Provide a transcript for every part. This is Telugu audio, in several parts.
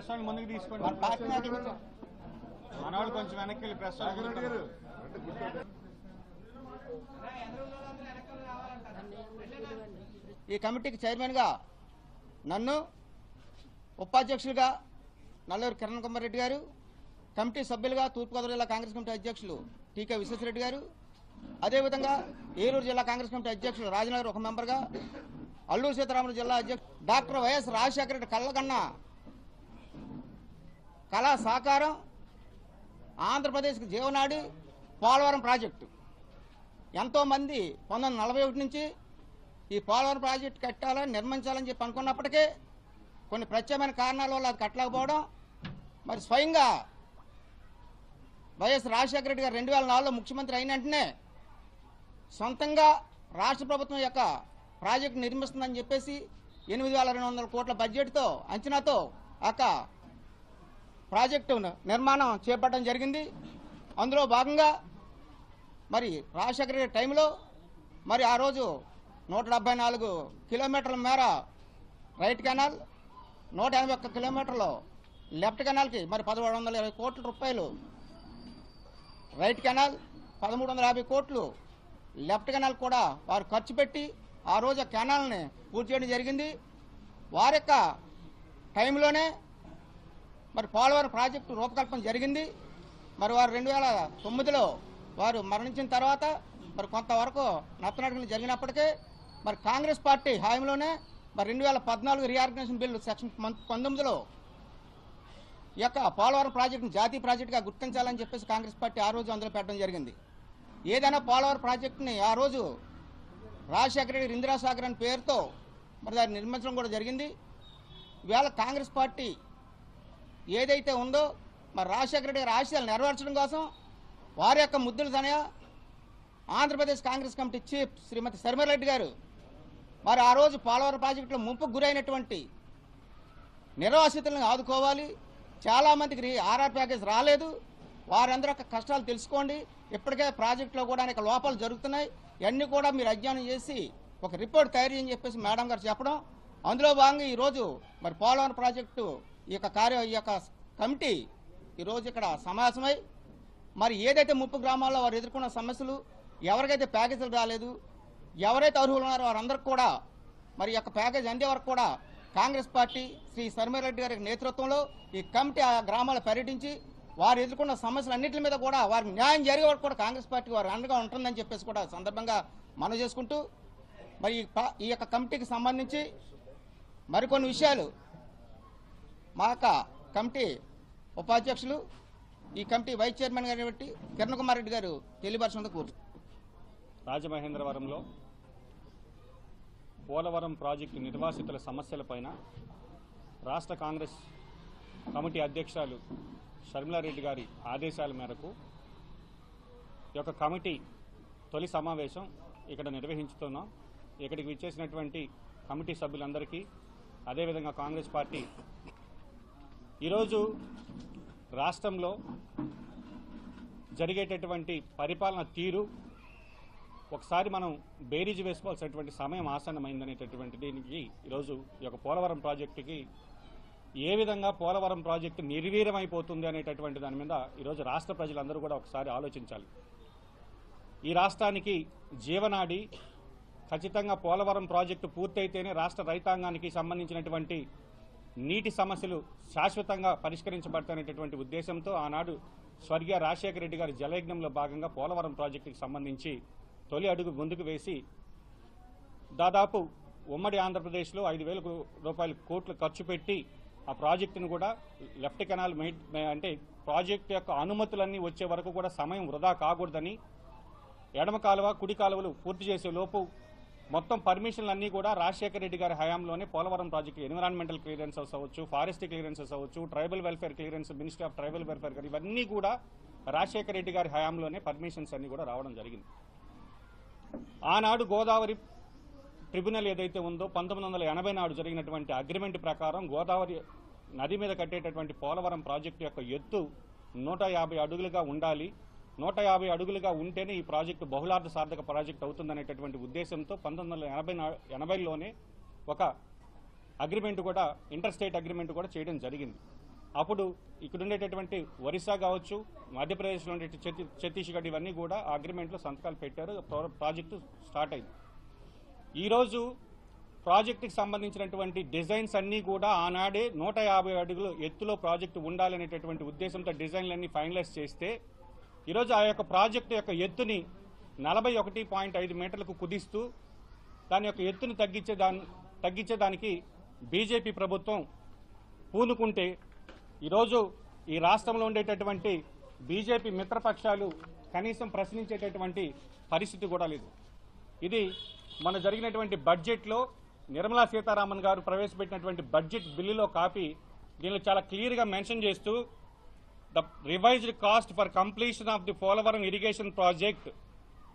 ప్రెస్ వాళ్ళని ముందుకు తీసుకోండి. మన పార్టీ నాయకులు మన వాళ్ళు కొంచెం వెనక్కి వెళ్ళి ప్రెస్ గుర్తు ఈ కమిటీకి చైర్మన్గా నన్ను ఉపాధ్యక్షులుగా నల్లూరు కిరణ్ కుమార్ రెడ్డి గారు కమిటీ సభ్యులుగా తూర్పుగోదావరి జిల్లా కాంగ్రెస్ కమిటీ అధ్యక్షులు టీకే విశ్వేశ్వరరెడ్డి గారు అదేవిధంగా ఏలూరు జిల్లా కాంగ్రెస్ కమిటీ అధ్యక్షులు రాజనగర్ ఒక మెంబర్గా అల్లూరు సీతారామరాజు జిల్లా అధ్యక్షుడు డాక్టర్ వైఎస్ రాజశేఖర రెడ్డి కళ్ళకన్నా కళా సాకారం ఆంధ్రప్రదేశ్కి జీవనాడి పోలవరం ప్రాజెక్టు. ఎంతోమంది పంతొమ్మిది వందల నలభై ఒకటి నుంచి ఈ పోలవరం ప్రాజెక్టు కట్టాలని నిర్మించాలని చెప్పి అనుకున్నప్పటికీ కొన్ని ప్రత్యేకమైన కారణాల వల్ల అది కట్టలేకపోవడం మరి స్వయంగా వైఎస్ రాజశేఖర రెడ్డి గారు రెండు వేల నాలుగులో ముఖ్యమంత్రి అయిన వెంటనే సొంతంగా రాష్ట్ర ప్రభుత్వం యొక్క ప్రాజెక్టు నిర్మిస్తుందని చెప్పేసి ఎనిమిది వేల రెండు వందల కోట్ల బడ్జెట్తో అంచనాతో అక్క ప్రాజెక్టు నిర్మాణం చేపట్టడం జరిగింది. అందులో భాగంగా మరి రాజశేఖర రెడ్డి టైంలో మరి ఆ రోజు నూట డెబ్బై నాలుగు కిలోమీటర్ల మేర రైట్ కెనాల్ నూట ఎనభై ఒక్క కిలోమీటర్లు లెఫ్ట్ కెనాల్కి మరి పదమూడు వందల ఇరవై కోట్ల రూపాయలు రైట్ కెనాల్ పదమూడు వందల యాభై కోట్లు లెఫ్ట్ కెనాల్ కూడా వారు ఖర్చు పెట్టి ఆ రోజు ఆ కెనాల్ని పూర్తి చేయడం జరిగింది. వారి యొక్క టైంలోనే మరి పోలవరం ప్రాజెక్టు రూపకల్పన జరిగింది. మరి వారు రెండు వేల తొమ్మిదిలో వారు మరణించిన తర్వాత మరి కొంతవరకు నత్తనడకలు జరిగినప్పటికీ మరి కాంగ్రెస్ పార్టీ హాయంలోనే మరి రెండు వేల పద్నాలుగు రీఆర్గనైజేషన్ బిల్లు సెక్షన్ పంతొమ్మిదిలో ఈ యొక్క పోలవరం ప్రాజెక్టును జాతీయ ప్రాజెక్టుగా గుర్తించాలని చెప్పేసి కాంగ్రెస్ పార్టీ ఆ రోజు అందులో పెట్టడం జరిగింది. ఏదైనా పోలవరం ప్రాజెక్టుని ఆ రోజు రాజశేఖర రెడ్డి ఇందిరాసాగర్ అని పేరుతో మరి దాన్ని నిర్మించడం కూడా జరిగింది. ఇవాళ కాంగ్రెస్ పార్టీ ఏదైతే ఉందో మరి రాజశేఖర రెడ్డి గారి ఆశయాలు నెరవేర్చడం కోసం వారి యొక్క ముద్దులు తనయ ఆంధ్రప్రదేశ్ కాంగ్రెస్ కమిటీ చీఫ్ శ్రీమతి శర్మరెడ్డి గారు మరి ఆ రోజు పోలవరం ప్రాజెక్టులో ముంపుకు గురైనటువంటి నిర్వాసితులను ఆదుకోవాలి. చాలా మందికి ఆర్ఆర్ ప్యాకేజ్ రాలేదు. వారందరూ యొక్క కష్టాలు తెలుసుకోండి. ఇప్పటికే ప్రాజెక్టులో కూడా అనేక లోపాలు జరుగుతున్నాయి. ఇవన్నీ కూడా మీరు అధ్యయనం చేసి ఒక రిపోర్ట్ తయారు చేయని చెప్పేసి మేడం గారు చెప్పడం. అందులో భాగంగా ఈరోజు మరి పోలవరం ప్రాజెక్టు ఈ యొక్క కార్య ఈ యొక్క కమిటీ ఈరోజు ఇక్కడ సమావేశమై మరి ఏదైతే ముప్పు గ్రామాల్లో వారు ఎదుర్కొన్న సమస్యలు ఎవరికైతే ప్యాకేజీలు రాలేదు ఎవరైతే అర్హులు ఉన్నారో వారందరికీ కూడా మరి యొక్క ప్యాకేజ్ అందే వరకు కూడా కాంగ్రెస్ పార్టీ శ్రీ శర్మిరెడ్డి గారి నేతృత్వంలో ఈ కమిటీ ఆ గ్రామాలు పర్యటించి వారు ఎదుర్కొన్న సమస్యలన్నింటి మీద కూడా వారి న్యాయం జరిగే వరకు కూడా కాంగ్రెస్ పార్టీ వారు అండగా ఉంటుందని చెప్పేసి కూడా సందర్భంగా మనం చేసుకుంటూ మరి ఈ ఈ యొక్క కమిటీకి సంబంధించి మరికొన్ని విషయాలు మా యొక్క కమిటీ ఉపాధ్యక్షులు ఈ కమిటీ వైస్ చైర్మన్ గారు కిరణ్ కుమార్ రెడ్డి గారు తెలియపరచుకుంటూ కూర్చు. రాజమహేంద్రవరంలో పోలవరం ప్రాజెక్టు నిర్వాసితుల సమస్యలపైన రాష్ట్ర కాంగ్రెస్ కమిటీ అధ్యక్షురాలు షర్మిలారెడ్డి గారి ఆదేశాల మేరకు ఈ యొక్క కమిటీ తొలి సమావేశం ఇక్కడ నిర్వహించుతున్నాం. ఇక్కడికి విచ్చేసినటువంటి కమిటీ సభ్యులందరికీ అదేవిధంగా కాంగ్రెస్ పార్టీ ఈరోజు రాష్ట్రంలో జరిగేటటువంటి పరిపాలన తీరు ఒకసారి మనం బేరీజు వేసుకోవాల్సినటువంటి సమయం ఆసన్నమైందనేటటువంటి దీనికి ఈరోజు ఈ యొక్క పోలవరం ప్రాజెక్టుకి ఏ విధంగా పోలవరం ప్రాజెక్టు నిర్వీర్యమైపోతుంది అనేటటువంటి దాని మీద ఈరోజు రాష్ట్ర ప్రజలందరూ కూడా ఒకసారి ఆలోచించాలి. ఈ రాష్ట్రానికి జీవనాడి ఖచ్చితంగా పోలవరం ప్రాజెక్టు పూర్తయితేనే రాష్ట్ర రైతాంగానికి సంబంధించినటువంటి నీటి సమస్యలు శాశ్వతంగా పరిష్కరించబడతానేటటువంటి ఉద్దేశంతో ఆనాడు స్వర్గీయ రాజశేఖర రెడ్డి గారి జలయజ్ఞంలో భాగంగా పోలవరం ప్రాజెక్టుకి సంబంధించి తొలి అడుగు ముందుకు వేసి దాదాపు ఉమ్మడి ఆంధ్రప్రదేశ్లో ఐదు వేల రూపాయల కోట్లు ఖర్చు పెట్టి ఆ ప్రాజెక్టును కూడా లెఫ్ట్ కెనాల్ అంటే ప్రాజెక్టు యొక్క అనుమతులన్నీ వచ్చే వరకు కూడా సమయం వృధా కాకూడదని ఎడమ కాలువ కుడి కాలువలు పూర్తి చేసే లోపు మొత్తం పర్మిషన్లు అన్నీ కూడా రాజశేఖర రెడ్డి గారి హయాంలోనే పోలవరం ప్రాజెక్టు ఎన్విరాన్మెంటల్ క్లియరెన్సెస్ అవ్వచ్చు ఫారెస్ట్ క్లియరెన్సెస్ అవ్వచ్చు tribal welfare clearance ministry of tribal welfare గారు ఇవన్నీ కూడా రాజశేఖర రెడ్డి గారి హయాంలోనే పర్మిషన్స్ అన్నీ కూడా రావడం జరిగింది. ఆనాడు గోదావరి ట్రిబ్యునల్ ఏదైతే ఉందో పంతొమ్మిది వందల ఎనభై నాడు జరిగినటువంటి అగ్రిమెంట్ ప్రకారం గోదావరి నది మీద కట్టేటటువంటి పోలవరం ప్రాజెక్టు యొక్క ఎత్తు నూట యాభై అడుగులుగా ఉండాలి. నూట యాభై అడుగులుగా ఉంటేనే ఈ ప్రాజెక్టు బహుళార్థ సార్థక ప్రాజెక్ట్ అవుతుందనేటటువంటి ఉద్దేశంతో పంతొమ్మిది వందల ఎనభై ఎనభైలోనే ఒక అగ్రిమెంట్ కూడా ఇంటర్ స్టేట్ అగ్రిమెంట్ కూడా చేయడం జరిగింది. అప్పుడు ఇక్కడ ఉండేటటువంటి ఒరిస్సా కావచ్చు మధ్యప్రదేశ్లో ఉండే ఛత్తీస్గఢ్ ఇవన్నీ కూడా ఆ అగ్రిమెంట్లో సంతకాలు పెట్టారు ప్రాజెక్టు స్టార్ట్ అయింది. ఈరోజు ప్రాజెక్టుకి సంబంధించినటువంటి డిజైన్స్ అన్నీ కూడా ఆనాడే నూట యాభై అడుగులు ఎత్తులో ప్రాజెక్టు ఉండాలనేటటువంటి ఉద్దేశంతో డిజైన్లన్నీ ఫైనలైజ్ చేస్తే ఈరోజు ఆ యొక్క ప్రాజెక్టు యొక్క ఎత్తుని నలభై ఒకటి పాయింట్ ఐదు మీటర్లకు కుదిస్తూ దాని యొక్క ఎత్తుని తగ్గించే దాని తగ్గించేదానికి బీజేపీ ప్రభుత్వం పూనుకుంటే ఈరోజు ఈ రాష్ట్రంలో ఉండేటటువంటి బీజేపీ మిత్రపక్షాలు కనీసం ప్రశ్నించేటటువంటి పరిస్థితి కూడా లేదు. ఇది మన జరిగినటువంటి బడ్జెట్లో నిర్మలా సీతారామన్ గారు ప్రవేశపెట్టినటువంటి బడ్జెట్ బిల్లులో కాపీ దీనిలో చాలా క్లియర్గా మెన్షన్ చేస్తూ the revised cost for completion of the Polavaram irrigation project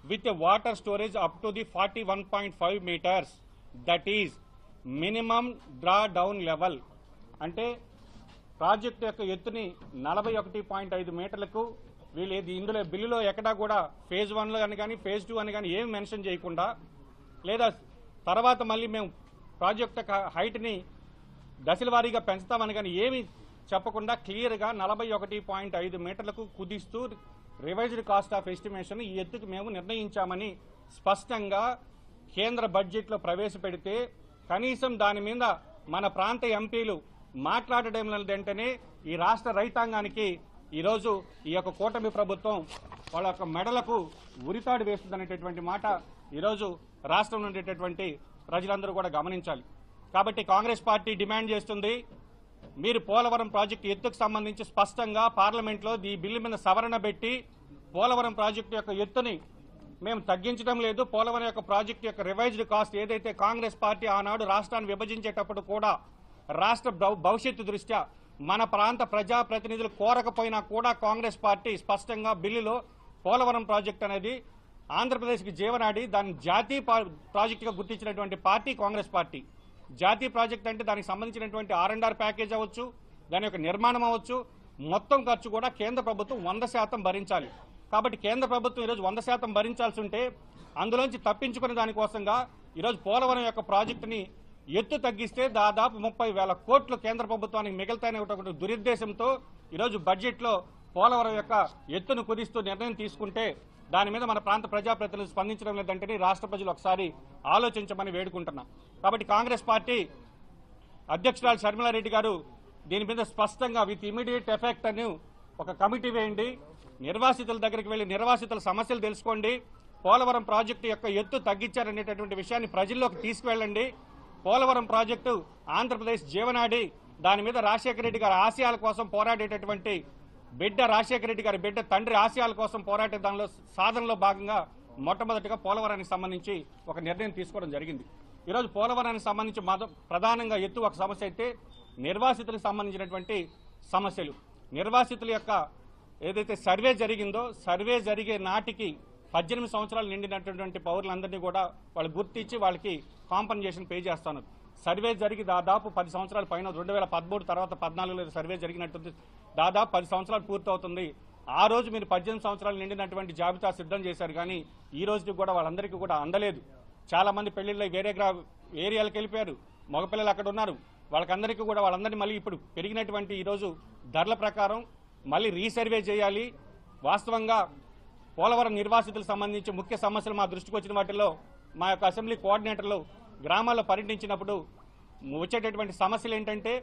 with water storage up to the forty one point five metres that is minimum draw down level అంటే ప్రాజెక్ట్ యొక్క ఎత్తుని నలభై ఒకటి పాయింట్ ఐదు మీటర్లకు వీళ్ళు ఇందులో బిల్లులో ఎక్కడా కూడా ఫేజ్ వన్లో అని కానీ ఫేజ్ టూ అని కానీ ఏమి మెన్షన్ చేయకుండా లేదా తర్వాత మళ్ళీ మేము ప్రాజెక్ట్ యొక్క హైట్ని దశల వారీగా పెంచుతామని కానీ ఏమి చెప్పకుండా క్లియర్గా నలభై ఒకటి పాయింట్ ఐదు మీటర్లకు కుదిస్తూ రివైజ్డ్ కాస్ట్ ఆఫ్ ఎస్టిమేషన్ ఈ ఎత్తుకు మేము నిర్ణయించామని స్పష్టంగా కేంద్ర బడ్జెట్లో ప్రవేశపెడితే కనీసం దాని మీద మన ప్రాంత ఎంపీలు మాట్లాడడం వెంటనే ఈ రాష్ట్ర రైతాంగానికి ఈరోజు ఈ యొక్క కూటమి ప్రభుత్వం వాళ్ళ యొక్క మెడలకు ఉరితాడు వేస్తుందనేటటువంటి మాట ఈరోజు రాష్ట్రంలో ఉండేటటువంటి ప్రజలందరూ కూడా గమనించాలి. కాబట్టి కాంగ్రెస్ పార్టీ డిమాండ్ చేస్తుంది. మీరు పోలవరం ప్రాజెక్టు ఎత్తుకు సంబంధించి స్పష్టంగా పార్లమెంట్లో ఈ బిల్లు మీద సవరణ పెట్టి పోలవరం ప్రాజెక్టు యొక్క ఎత్తుని మేము తగ్గించడం లేదు. పోలవరం యొక్క ప్రాజెక్టు యొక్క రివైజ్డ్ కాస్ట్ ఏదైతే కాంగ్రెస్ పార్టీ ఆనాడు రాష్ట్రాన్ని విభజించేటప్పుడు కూడా రాష్ట్ర భవిష్యత్తు దృష్ట్యా మన ప్రాంత ప్రజాప్రతినిధులు కోరకపోయినా కూడా కాంగ్రెస్ పార్టీ స్పష్టంగా బిల్లులో పోలవరం ప్రాజెక్ట్ అనేది ఆంధ్రప్రదేశ్కి జీవనాడి దాన్ని జాతీయ ప్రాజెక్టుగా గుర్తించినటువంటి పార్టీ కాంగ్రెస్ పార్టీ. జాతీయ ప్రాజెక్ట్ అంటే దానికి సంబంధించినటువంటి ఆర్ అండ్ ఆర్ ప్యాకేజ్ అవ్వచ్చు దాని యొక్క నిర్మాణం అవ్వచ్చు. మొత్తం ఖర్చు కూడా కేంద్ర ప్రభుత్వం వంద శాతం భరించాలి. కాబట్టి కేంద్ర ప్రభుత్వం ఈరోజు వంద శాతం భరించాల్సి ఉంటే అందులోంచి తప్పించుకునే దానికోసంగా ఈరోజు పోలవరం యొక్క ప్రాజెక్టుని ఎత్తు తగ్గిస్తే దాదాపు ముప్పై వేల కోట్లు కేంద్ర ప్రభుత్వానికి మిగులుతాయనే ఒకటి దురుద్దేశంతో ఈరోజు బడ్జెట్లో పోలవరం యొక్క ఎత్తును కుదిస్తూ నిర్ణయం తీసుకుంటే దాని మీద మన ప్రాంత ప్రజాప్రతినిధులు స్పందించడం లేదంటే రాష్ట్ర ప్రజలు ఒకసారి ఆలోచించమని వేడుకుంటున్నా. కాబట్టి కాంగ్రెస్ పార్టీ అధ్యక్షురాలు షర్మిలారెడ్డి గారు దీని మీద స్పష్టంగా విత్ ఇమీడియట్ ఎఫెక్ట్ అని ఒక కమిటీ వేయండి. నిర్వాసితుల దగ్గరికి వెళ్ళి నిర్వాసితుల సమస్యలు తెలుసుకోండి. పోలవరం ప్రాజెక్టు యొక్క ఎత్తు తగ్గించారనేటటువంటి విషయాన్ని ప్రజల్లోకి తీసుకువెళ్ళండి. పోలవరం ప్రాజెక్టు ఆంధ్రప్రదేశ్ జీవనాడి దాని మీద రాజశేఖర రెడ్డి గారి ఆశయాల కోసం పోరాడేటటువంటి బిడ్డ రాజశేఖర రెడ్డి గారి బిడ్డ తండ్రి ఆశయాల కోసం పోరాటే దానిలో సాధనలో భాగంగా మొట్టమొదటిగా పోలవరానికి సంబంధించి ఒక నిర్ణయం తీసుకోవడం జరిగింది. ఈరోజు పోలవరానికి సంబంధించి ప్రధానంగా ఎత్తు ఒక సమస్య అయితే నిర్వాసితులకు సంబంధించినటువంటి సమస్యలు. నిర్వాసితుల యొక్క ఏదైతే సర్వే జరిగిందో సర్వే జరిగే నాటికి పద్దెనిమిది సంవత్సరాలు నిండినటువంటి పౌరులందరినీ కూడా వాళ్ళు గుర్తించి వాళ్ళకి కాంపన్సేషన్ పే చేస్తాను. సర్వే జరిగి దాదాపు పది సంవత్సరాల పైన రెండు వేల పదమూడు తర్వాత పద్నాలుగులో సర్వే జరిగినట్టుంది. దాదాపు పది సంవత్సరాలు పూర్తవుతుంది. ఆ రోజు మీరు పద్దెనిమిది సంవత్సరాలు నిండినటువంటి జాబితా సిద్ధం చేశారు కానీ ఈ రోజుకి కూడా వాళ్ళందరికీ కూడా అందలేదు. చాలా మంది పెళ్ళిళ్ళు వేరే గ్రా ఏరియాలకు వెళ్ళిపోయారు. మగపిల్లలు అక్కడ ఉన్నారు. వాళ్ళకందరికీ కూడా వాళ్ళందరినీ మళ్ళీ ఇప్పుడు పెరిగినటువంటి ఈరోజు ధరల ప్రకారం మళ్ళీ రీసర్వే చేయాలి. వాస్తవంగా పోలవరం నిర్వాసితులకు సంబంధించి ముఖ్య సమస్యలు మా దృష్టికి వచ్చిన వాటిల్లో మా యొక్క అసెంబ్లీ కోఆర్డినేటర్లు గ్రామాల్లో పర్యటించినప్పుడు వచ్చేటటువంటి సమస్యలు ఏంటంటే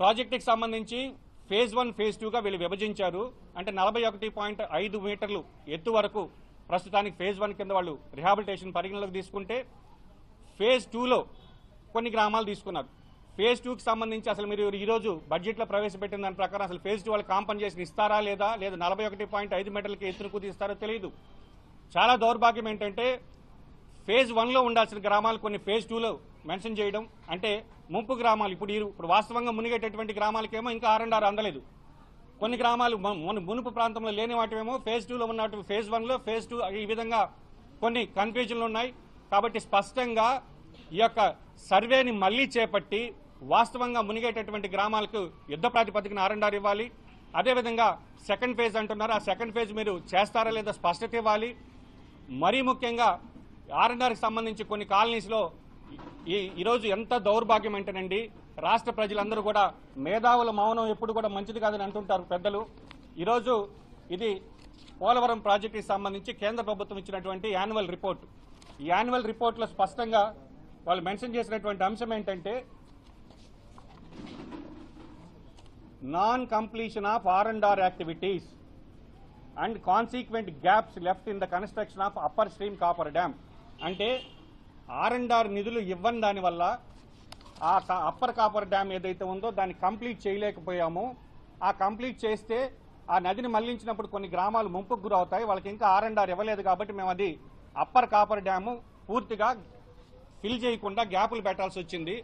ప్రాజెక్టుకి సంబంధించి ఫేజ్ వన్ ఫేజ్ టూగా వీళ్ళు విభజించారు. అంటే నలభై ఒకటి పాయింట్ ఐదు మీటర్లు ఎత్తు వరకు ప్రస్తుతానికి ఫేజ్ వన్ కింద వాళ్ళు రిహాబిలిటేషన్ పరిగణలోకి తీసుకుంటే ఫేజ్ టూలో కొన్ని గ్రామాలు తీసుకున్నారు. ఫేజ్ టూకి సంబంధించి అసలు మీరు ఈరోజు బడ్జెట్లో ప్రవేశపెట్టిన దాని ప్రకారం అసలు ఫేజ్ టూ వాళ్ళకి కాంపన్సేషన్ ఇస్తారా లేదా? లేదా నలభై ఒకటి పాయింట్ ఐదు మీటర్లకి ఎత్తును కుదిస్తారో తెలియదు చాలా దౌర్భాగ్యం ఏంటంటే ఫేజ్ వన్లో ఉండాల్సిన గ్రామాలు కొన్ని ఫేజ్ టూలో మెన్షన్ చేయడం అంటే ముంపు గ్రామాలు. ఇప్పుడు ఇప్పుడు వాస్తవంగా మునిగేటటువంటి గ్రామాలకేమో ఇంకా ఆర్ అందలేదు. కొన్ని గ్రామాలు మును- మునుపు ప్రాంతంలో లేని వాటివేమో ఫేజ్ టూలో ఉన్నట్టు ఫేజ్ వన్లో ఫేజ్ టూ ఈ విధంగా కొన్ని కన్ఫ్యూజన్లు ఉన్నాయి. కాబట్టి స్పష్టంగా ఈ యొక్క సర్వేని మళ్ళీ చేపట్టి వాస్తవంగా మునిగేటటువంటి గ్రామాలకు యుద్ధ ప్రాతిపదికన ఆర్ఎండ్ఆర్ ఇవ్వాలి. అదేవిధంగా సెకండ్ ఫేజ్ అంటున్నారు. ఆ సెకండ్ ఫేజ్ మీరు చేస్తారా లేదా స్పష్టత ఇవ్వాలి. మరీ ముఖ్యంగా ఆర్ఎన్ఆర్కి సంబంధించి కొన్ని కాలనీస్లో ఈ ఈరోజు ఎంత దౌర్భాగ్యం అంటేనండి రాష్ట్ర ప్రజలందరూ కూడా మేధావుల మౌనం ఎప్పుడు కూడా మంచిది కాదని అంటుంటారు పెద్దలు. ఈరోజు ఇది పోలవరం ప్రాజెక్టుకి సంబంధించి కేంద్ర ప్రభుత్వం ఇచ్చినటువంటి యాన్యువల్ రిపోర్ట్. ఈ యాన్యువల్ రిపోర్ట్లో స్పష్టంగా వాళ్ళు మెన్షన్ చేసినటువంటి అంశం ఏంటంటే non completion of R and R activities and consequent gaps left in the construction of upper stream coffer dam అంటే ఆర్ అండ్ ఆర్ నిధులు ఇవ్వని దానివల్ల ఆ అప్పర్ కాపర్ డ్యామ్ ఏదైతే ఉందో దాన్ని కంప్లీట్ చేయలేకపోయాము. ఆ కంప్లీట్ చేస్తే ఆ నదిని మళ్ళించినప్పుడు కొన్ని గ్రామాలు ముంపుకు గురవుతాయి. వాళ్ళకి ఇంకా ఆర్ అండ్ ఆర్ ఇవ్వలేదు కాబట్టి మేము అది అప్పర్ కాపర్ డ్యాము పూర్తిగా ఫిల్ చేయకుండా గ్యాపులు పెట్టాల్సి వచ్చింది.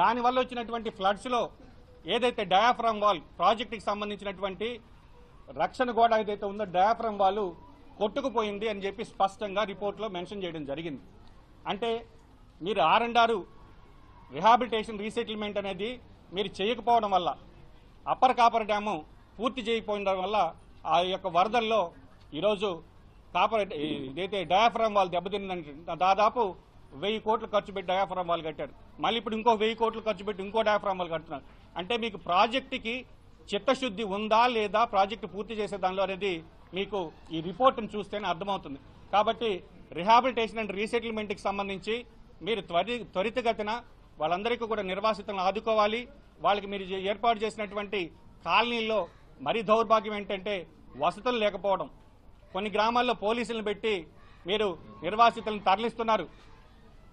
దానివల్ల వచ్చినటువంటి ఫ్లడ్స్లో ఏదైతే డయాఫ్రామ్ వాల్ ప్రాజెక్టుకి సంబంధించినటువంటి రక్షణ గోడ ఏదైతే ఉందో డయాఫ్రామ్ వాళ్ళు కొట్టుకుపోయింది అని చెప్పి స్పష్టంగా రిపోర్ట్లో మెన్షన్ చేయడం జరిగింది. అంటే మీరు R and R rehabilitation resettlement అనేది మీరు చేయకపోవడం వల్ల అప్పర్ కాపర్ డ్యాము పూర్తి చేయకపోవడం వల్ల ఆ యొక్క వరదల్లో ఈరోజు కాపర్ ఇదైతే డయాఫ్రామ్ వాళ్ళు దెబ్బతిందంటే దాదాపు వెయ్యి కోట్లు ఖర్చు పెట్టి డయాఫ్రామ్ వాళ్ళు కట్టారు. మళ్ళీ ఇప్పుడు ఇంకో వెయ్యి కోట్లు ఖర్చు పెట్టి ఇంకో డయాఫ్రామ్ వాళ్ళు కడుతున్నారు. అంటే మీకు ప్రాజెక్టుకి చిత్తశుద్ధి ఉందా లేదా ప్రాజెక్టు పూర్తి చేసే దానిలో అనేది మీకు ఈ రిపోర్ట్ని చూస్తేనే అర్థమవుతుంది. కాబట్టి రిహాబిలిటేషన్ అండ్ రీసెటిల్మెంట్కి సంబంధించి మీరు త్వరి త్వరితగతిన వాళ్ళందరికీ కూడా నిర్వాసితులను ఆదుకోవాలి. వాళ్ళకి మీరు ఏర్పాటు చేసినటువంటి కాలనీల్లో మరీ దౌర్భాగ్యం ఏంటంటే వసతులు లేకపోవడం. కొన్ని గ్రామాల్లో పోలీసులను పెట్టి మీరు నిర్వాసితులను తరలిస్తున్నారు.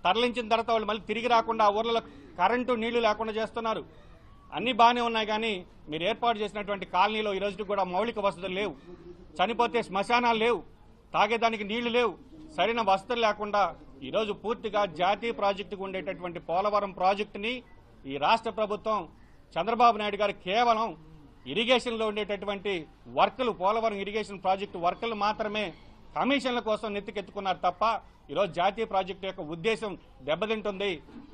తరలించిన తర్వాత వాళ్ళు మళ్ళీ తిరిగి రాకుండా ఊర్లలో కరెంటు నీళ్ళు లేకుండా చేస్తున్నారు. అన్నీ బాగానే ఉన్నాయి కానీ మీరు ఏర్పాటు చేసినటువంటి కాలనీలో ఈ కూడా మౌలిక వసతులు లేవు. చనిపోతే శ్మశానాలు లేవు. తాగేదానికి నీళ్ళు లేవు. సరైన వసతులు లేకుండా ఈరోజు పూర్తిగా జాతీయ ప్రాజెక్టుకు ఉండేటటువంటి పోలవరం ప్రాజెక్టుని ఈ రాష్ట్ర ప్రభుత్వం చంద్రబాబు నాయుడు గారు కేవలం ఇరిగేషన్లో ఉండేటటువంటి వర్కులు పోలవరం ఇరిగేషన్ ప్రాజెక్టు వర్కులు మాత్రమే కమిషన్ల కోసం నెత్తికెత్తుకున్నారు తప్ప ఈరోజు జాతీయ ప్రాజెక్టు యొక్క ఉద్దేశం దెబ్బతింటుంది.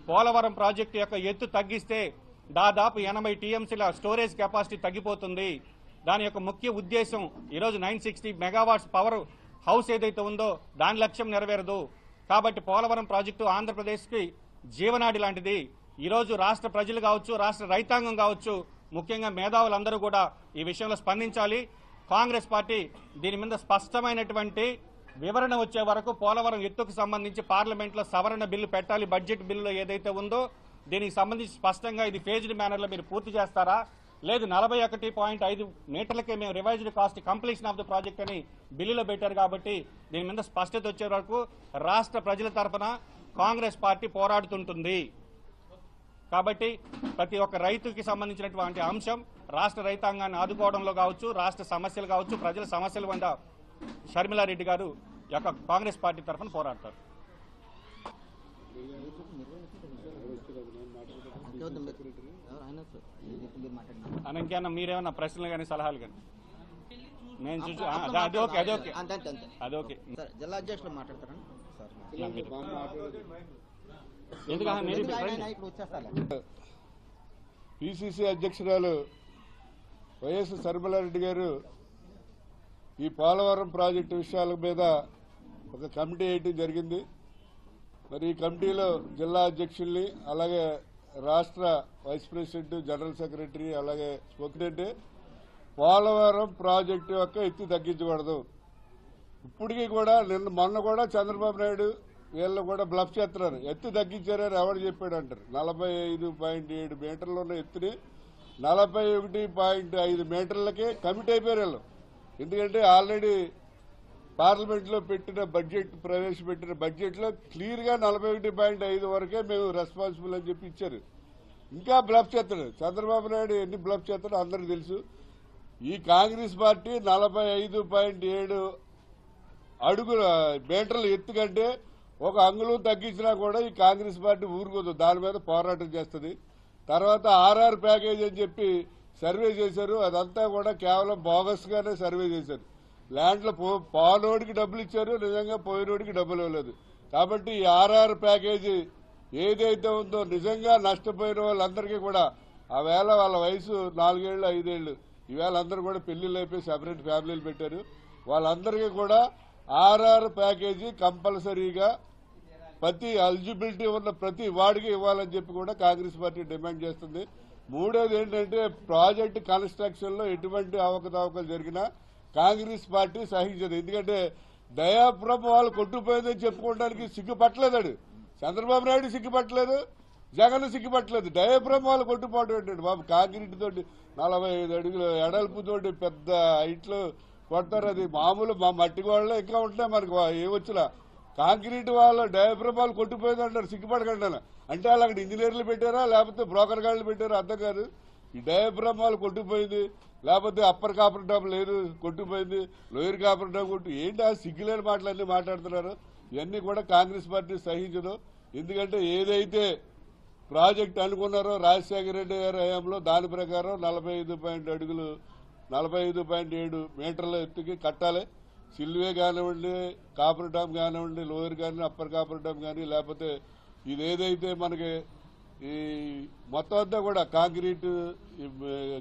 పోలవరం ప్రాజెక్టు యొక్క ఎత్తు తగ్గిస్తే దాదాపు ఎనభై టీఎంసీల స్టోరేజ్ కెపాసిటీ తగ్గిపోతుంది. దాని యొక్క ముఖ్య ఉద్దేశం ఈరోజు nine sixty megawatts power house ఏదైతే ఉందో దాని లక్ష్యం నెరవేరదు. కాబట్టి పోలవరం ప్రాజెక్టు ఆంధ్రప్రదేశ్కి జీవనాడి లాంటిది. ఈరోజు రాష్ట్ర ప్రజలు కావచ్చు రాష్ట్ర రైతాంగం కావచ్చు ముఖ్యంగా మేధావులందరూ కూడా ఈ విషయంలో స్పందించాలి. కాంగ్రెస్ పార్టీ దీని మీద స్పష్టమైనటువంటి వివరణ వచ్చే వరకు పోలవరం ఎత్తుకు సంబంధించి పార్లమెంట్లో సవరణ బిల్లు పెట్టాలి. బడ్జెట్ బిల్లులో ఏదైతే ఉందో దీనికి సంబంధించి స్పష్టంగా ఇది ఫేజ్డ్ మేనర్లో మీరు పూర్తి చేస్తారా? లేదు నలభై ఒకటి పాయింట్ ఐదు మీటర్లకే మేము revised cost completion of the project అని బిల్లులో పెట్టారు కాబట్టి దీని మీద స్పష్టత వచ్చే వరకు రాష్ట్ర ప్రజల తరఫున కాంగ్రెస్ పార్టీ పోరాడుతుంటుంది. కాబట్టి ప్రతి ఒక్క రైతుకి సంబంధించినటువంటి అంశం రాష్ట్ర రైతాంగాన్ని ఆదుకోవడంలో కావచ్చు రాష్ట్ర సమస్యలు కావచ్చు ప్రజల సమస్యలు వంట షర్మిలారెడ్డి గారు యొక్క కాంగ్రెస్ పార్టీ తరఫున పోరాడతారు. చూద్దాం మీరు. ఎవరు? ఆయన సార్? మీరు మాట్లాడండి. అని ఇంకేమన్నా మీరేమన్నా ప్రశ్నలు కానీ సలహాలు కానీ? నేను చూసి ఆ, అది- ఓకే అది ఓకే. అది ఓకే. సరే జిల్లా అధ్యక్షులు వచ్చేస్తారు. పిసిసి అధ్యక్షురాలు వైఎస్ శర్మలారెడ్డి గారు ఈ పోలవరం ప్రాజెక్టు విషయాల మీద ఒక కమిటీ వేయటం జరిగింది. మరి ఈ కమిటీలో జిల్లా అధ్యక్షుల్ని అలాగే రాష్ట్ర వైస్ ప్రెసిడెంట్ జనరల్ సెక్రటరీ అలాగే స్పోకినెంట్ పోలవరం ప్రాజెక్టు యొక్క ఎత్తి తగ్గించకూడదు. ఇప్పటికీ కూడా నిన్న మొన్న కూడా చంద్రబాబు నాయుడు వీళ్ళు కూడా బ్లఫ్ చేస్తున్నారు. ఎత్తు తగ్గించారని ఎవరు చెప్పాడు అంటారు. నలభై ఐదు పాయింట్ ఏడు మీటర్లు ఉన్న ఎత్తుని నలభై ఒకటి పాయింట్ ఐదు మీటర్లకే కమిట్ అయిపోయారు వీళ్ళు. ఎందుకంటే ఆల్రెడీ పార్లమెంట్లో పెట్టిన బడ్జెట్ ప్రవేశపెట్టిన బడ్జెట్లో క్లియర్గా నలభై ఒకటి పాయింట్ ఐదు వరకే మేము రెస్పాన్సిబుల్ అని చెప్పి ఇచ్చారు. ఇంకా బ్లఫ్ చేస్తాడు. చంద్రబాబు నాయుడు ఎన్ని బ్లఫ్ చేస్తాడో అందరికి తెలుసు. ఈ కాంగ్రెస్ పార్టీ నలభై ఐదు పాయింట్ ఏడు అడుగుల మీటర్లు ఎత్తు కంటే ఒక అంగుళం తగ్గించినా కూడా ఈ కాంగ్రెస్ పార్టీ ఊరుకోదు. దాని మీద పోరాటం చేస్తుంది. తర్వాత ఆర్ఆర్ ప్యాకేజ్ అని చెప్పి సర్వే చేశారు. అదంతా కూడా కేవలం బోగస్ గానే సర్వే చేశారు. ల్యాండ్లో పో పాలోడికి డబ్బులు ఇచ్చారు నిజంగా పోయినోడికి డబ్బులు ఇవ్వలేదు. కాబట్టి ఈ ఆర్ఆర్ ప్యాకేజీ ఏదైతే ఉందో నిజంగా నష్టపోయిన వాళ్ళందరికీ కూడా ఆ వేళ వాళ్ళ వయసు నాలుగేళ్ళు ఐదేళ్ళు ఈవేళ అందరూ కూడా పెళ్ళిళ్ళు అయిపోయి సెపరేట్ ఫ్యామిలీలు పెట్టారు. వాళ్ళందరికీ కూడా ఆర్ఆర్ ప్యాకేజీ కంపల్సరీగా ప్రతి ఎలిజిబిలిటీ ఉన్న ప్రతి వాడికి ఇవ్వాలని చెప్పి కూడా కాంగ్రెస్ పార్టీ డిమాండ్ చేస్తుంది. మూడోది ఏంటంటే ప్రాజెక్ట్ కన్స్ట్రక్షన్లో ఎటువంటి అవకతవకలు జరిగినా కాంగ్రెస్ పార్టీ సహించదు. ఎందుకంటే దయాప్రభ వాళ్ళు కొట్టుపోయిందని చెప్పుకోవడానికి సిగ్గుపట్టలేదాడు. చంద్రబాబు నాయుడు సిగ్గుపట్టలేదు జగన్ సిగ్గుపట్టలేదు. డయాఫ్రమ్ వాళ్ళు కొట్టుపోవడం ఏంటండి బాబు? కాంక్రీట్ తోటి నలభై ఐదు అడుగులు ఎడల్పుతోటి పెద్ద హైట్లు కొడతారు. అది మామూలు మా మట్టి వాళ్ళే ఇంకా ఉంటున్నాయి మనకు. వచ్చినా కాంక్రీట్ వాళ్ళు డయాఫ్రమ్ వాళ్ళు కొట్టుపోయింది అంటారు. సిగ్గుపడకండి అంటే వాళ్ళు అక్కడ ఇంజనీర్లు పెట్టారా? లేకపోతే బ్రోకర్ గాళ్ళు పెట్టారా? అర్థం కాదు. ఈ డయాఫ్రమ్ వాళ్ళు కొట్టుపోయింది లేకపోతే అప్పర్ కాపర్ డామ్ లేదు కొట్టుపోయింది లోయర్ కాపర్ డామ్ కొట్టు ఏంటి ఆ సిగ్గులేని మాటలన్నీ మాట్లాడుతున్నారు? ఇవన్నీ కూడా కాంగ్రెస్ పార్టీ సహించదు. ఎందుకంటే ఏదైతే ప్రాజెక్ట్ అనుకున్నారో రాజశేఖర రెడ్డి గారి హయాంలో దాని ప్రకారం నలభై ఐదు పాయింట్ అడుగులు నలభై ఐదు పాయింట్ ఏడు మీటర్ల ఎత్తుకి కట్టాలి. సిల్వే కానివ్వండి కాపర్ డామ్ కానివ్వండి లోయర్ కానీ అప్పర్ కాపర్ డామ్ కానీ లేకపోతే ఇది ఏదైతే మనకి ఈ మొత్తం అంతా కూడా కాంక్రీట్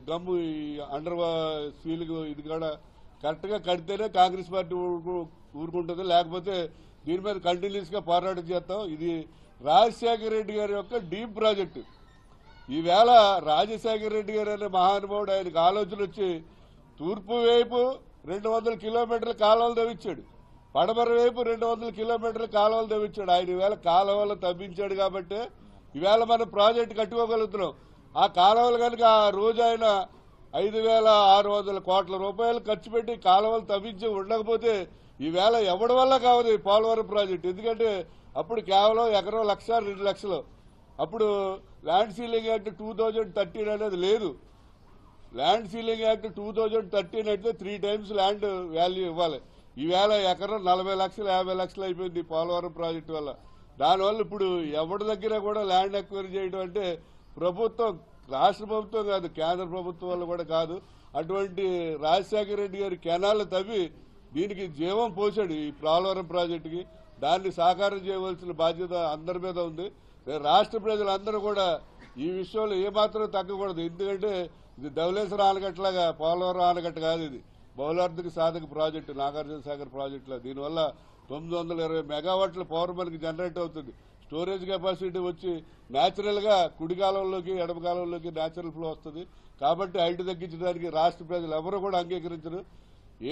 గమ్ము ఈ అండర్ సీలింగ్ ఇది కూడా కరెక్ట్గా కడితేనే కాంగ్రెస్ పార్టీ ఊరుకుంటుంది. లేకపోతే దీని మీద కంటిన్యూస్గా పోరాటం చేస్తాం. ఇది రాజశేఖర రెడ్డి గారి యొక్క డీప్ ప్రాజెక్టు. ఈవేళ రాజశేఖర రెడ్డి గారు అనే మహానుభావుడు ఆయనకు ఆలోచన వచ్చి తూర్పు వైపు రెండు వందల కిలోమీటర్ల కాలువలు తవ్వించాడు. పడమర వైపు రెండు వందల కిలోమీటర్ల కాలువలు తవ్వించాడు. ఆయన ఈవేళ కాలువలు తవ్వించాడు కాబట్టి ఈవేళ మనం ప్రాజెక్టు కట్టుకోగలుగుతున్నాం. ఆ కాలువలు కనుక ఆ రోజు ఆయన ఐదు వేల ఆరు వందల కోట్ల రూపాయలు ఖర్చు పెట్టి కాలువలు తవ్వించి ఉండకపోతే ఈవేళ ఎవడి వల్ల కావదు ఈ పోలవరం ప్రాజెక్టు? ఎందుకంటే అప్పుడు కేవలం ఎకరం లక్ష రెండు లక్షలు. అప్పుడు land ceiling act two thousand thirteen అనేది లేదు. Land ceiling act two thousand thirteen అయితే త్రీ టైమ్స్ ల్యాండ్ వాల్యూ ఇవ్వాలి. ఈవేళ ఎకరం నలభై లక్షలు యాభై లక్షలు అయిపోయింది పోలవరం ప్రాజెక్టు వల్ల. దానివల్ల ఇప్పుడు ఎవరి దగ్గర కూడా ల్యాండ్ ఎక్వైరీ చేయడం అంటే ప్రభుత్వం రాష్ట్ర ప్రభుత్వం కాదు కేంద్ర ప్రభుత్వం వల్ల కూడా కాదు. అటువంటి రాజశేఖర రెడ్డి గారి కెనాలు తవ్వి దీనికి జీవం పోసాడు ఈ పోలవరం ప్రాజెక్టుకి. దాన్ని సాకారం చేయవలసిన బాధ్యత అందరి మీద ఉంది. రాష్ట్ర ప్రజలందరూ కూడా ఈ విషయంలో ఏమాత్రం తగ్గకూడదు. ఎందుకంటే ఇది ధవలేశ్వరం ఆనకట్టలాగా పోలవరం ఆనకట్ట కాదు ఇది. బౌలార్థిక సాధక ప్రాజెక్టు నాగార్జున సాగర్ ప్రాజెక్టులో దీనివల్ల తొమ్మిది వందల ఇరవై మెగావాట్ల పవర్ మనకి జనరేట్ అవుతుంది. స్టోరేజ్ కెపాసిటీ వచ్చి న్యాచురల్గా కుడి కాలంలోకి ఎడమ కాలంలోకి న్యాచురల్ ఫ్లో వస్తుంది. కాబట్టి హైట్ తగ్గించడానికి రాష్ట్ర ప్రజలు ఎవరు కూడా అంగీకరించరు.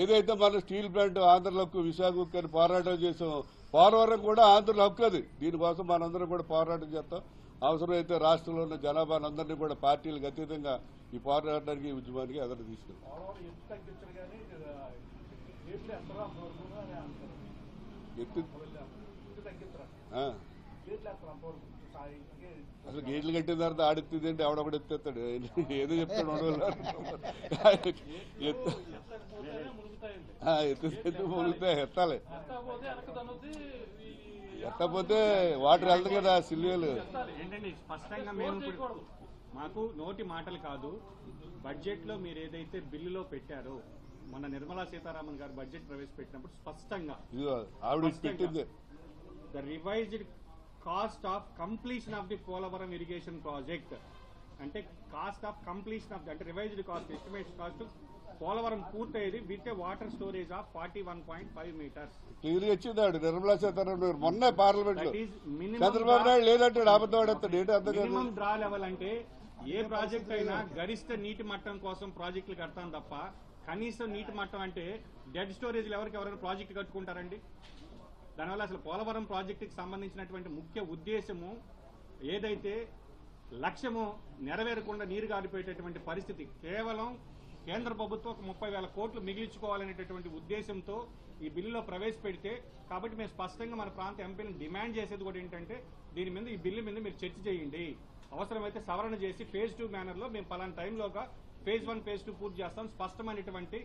ఏదైతే మన స్టీల్ ప్లాంట్ ఆంధ్ర హక్కు విశాఖ అని పోరాటం చేసాం పోలవరం కూడా ఆంధ్రుల హక్కు అది దీనికోసం మనందరం కూడా పోరాటం చేస్తాం. అవసరమైతే రాష్ట్రంలో ఉన్న జనాభాను కూడా పార్టీలకు అతీతంగా ఈ పోరాటానికి ఈ ఉద్యమానికి ఎదురు తీసుకెళ్ళాం ఇంకే అసలు గేట్లు కట్టిన తర్వాత ఆడితే అంటే ఒకటి ఎత్తేస్తాడు. ఏదో చెప్తాడు ఎత్తు. ఎత్తు ఎత్తాలి. ఎత్తకపోతే ఎత్తపోతే వాటర్ వెళ్తుంది కదా సిల్వేలు స్పష్టంగా మేము మాకు నోటి మాటలు కాదు. బడ్జెట్లో మీరు ఏదైతే బిల్లులో పెట్టారో మన నిర్మలా సీతారామన్ గారు బడ్జెట్ ప్రవేశపెట్టినప్పుడు స్పష్టంగా the revised cost of completion of the Polavaram irrigation project అంటే cost of completion of the అంటే revised cost estimate cost Polavaram పూర్తయ్యేది with water storage of forty one point five metres clear ఇచ్చింది ఆవిడ నిర్మలా సీతారామన్ గారు. మొన్న పార్లమెంట్లో చంద్రబాబు నాయుడు లేదంటాడు అబద్ధం మినిమం డ్రా లెవెల్ అంటే ఏ ప్రాజెక్ట్ అయినా గరిష్ట నీటి మట్టం కోసం ప్రాజెక్టులు కడతాం తప్ప కనీసం నీటి మట్టం అంటే డెడ్ స్టోరేజ్ ఎవరికి ఎవరైనా ప్రాజెక్ట్ కట్టుకుంటారండి? దానివల్ల అసలు పోలవరం ప్రాజెక్టుకి సంబంధించినటువంటి ముఖ్య ఉద్దేశము ఏదైతే లక్ష్యము నెరవేరకుండా నీరు గారిపోయేటటువంటి పరిస్థితి కేవలం కేంద్ర ప్రభుత్వం ఒక ముప్పై వేల కోట్లు మిగిల్చుకోవాలనేటటువంటి ఉద్దేశంతో ఈ బిల్లులో ప్రవేశపెడితే కాబట్టి మేము స్పష్టంగా మన ప్రాంత ఎంపీని డిమాండ్ చేసేది కూడా ఏంటంటే దీని మీద ఈ బిల్లు మీద మీరు చర్చ చేయండి. అవసరమైతే సవరణ చేసి ఫేజ్ టూ మేనర్లో మేము పలానా టైంలోగా ఫేజ్ వన్ ఫేజ్ టూ పూర్తి చేస్తాం. స్పష్టమైనటువంటి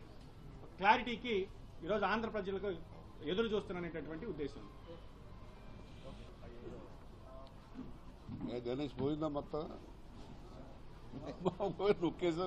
క్లారిటీకి ఈరోజు ఆంధ్ర ప్రజలకు ఎదురు చూస్తున్నటువంటి ఉద్దేశం. గణేష్ పోయిందా మొత్తం? నొక్కేసా